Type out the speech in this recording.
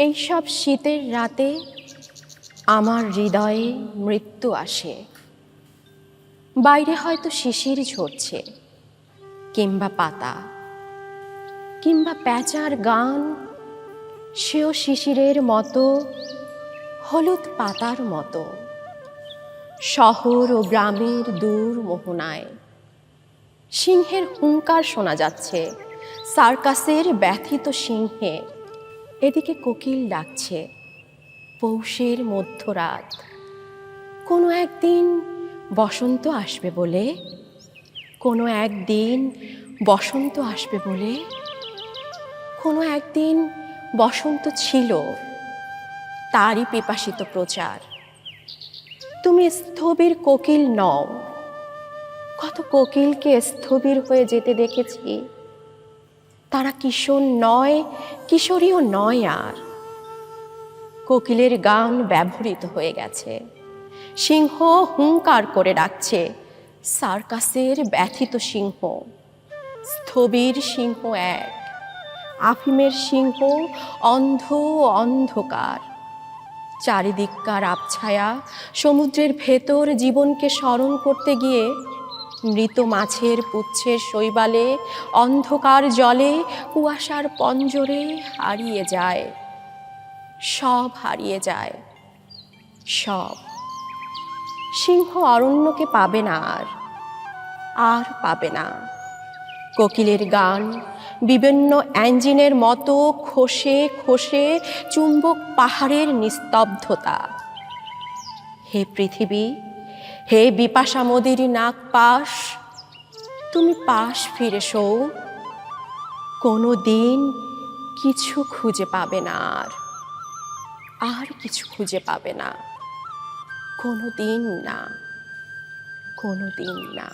এইসব শীতের রাতে আমার হৃদয়ে মৃত্যু আসে। বাইরে হয়তো শিশির ঝরছে, কিংবা পাতা, কিংবা প্যাঁচার গান, সেও শিশিরের মতো, হলুদ পাতার মতো, শহর ও গ্রামের দূর মোহনায়। সিংহের হুঙ্কার শোনা যাচ্ছে, সার্কাসের ব্যথিত সিংহে এদিকে কোকিল ডাকছে, পৌষের মধ্যরাত, কোনো একদিন বসন্ত আসবে বলে, কোনো একদিন বসন্ত আসবে বলে, কোনো একদিন বসন্ত ছিল তারই পিপাসিত প্রচার। তুমি স্থবির কোকিল নও, কত কোকিলকে স্থবির হয়ে যেতে দেখেছি তারা কিশোর নয়, কিশোরীও নয় আর। কোকিলের গান ব্যবহৃত হয়ে গেছে। সিংহ হুঙ্কার করে ডাকছে, সার্কাসের ব্যথিত সিংহ। স্থবির সিংহ এক, আফিমের সিংহ অন্ধ অন্ধকার। চারিদিককার আবছায়া, সমুদ্রের ভেতর জীবনকে স্মরণ করতে গিয়ে মৃত মাছের পুচ্ছের শৈবালে, অন্ধকার জলে কুয়াশার পঞ্জরে হারিয়ে যায়। সব হারিয়ে যায়। সব। সিংহ অরণ্যকে পাবে না আর আর পাবে না। কোকিলের গান বিভিন্ন অ্যাঞ্জিনের মতো খসে খসে চুম্বক পাহাড়ের নিস্তব্ধতা। হে পৃথিবী হে বিপাশা মোদির নাক পাশ তুমি পাশ ফিরে সৌ কোনো দিন কিছু খুঁজে পাবে না আর। আর কিছু খুঁজে পাবে না। কোনো দিন না। কোনো দিন না।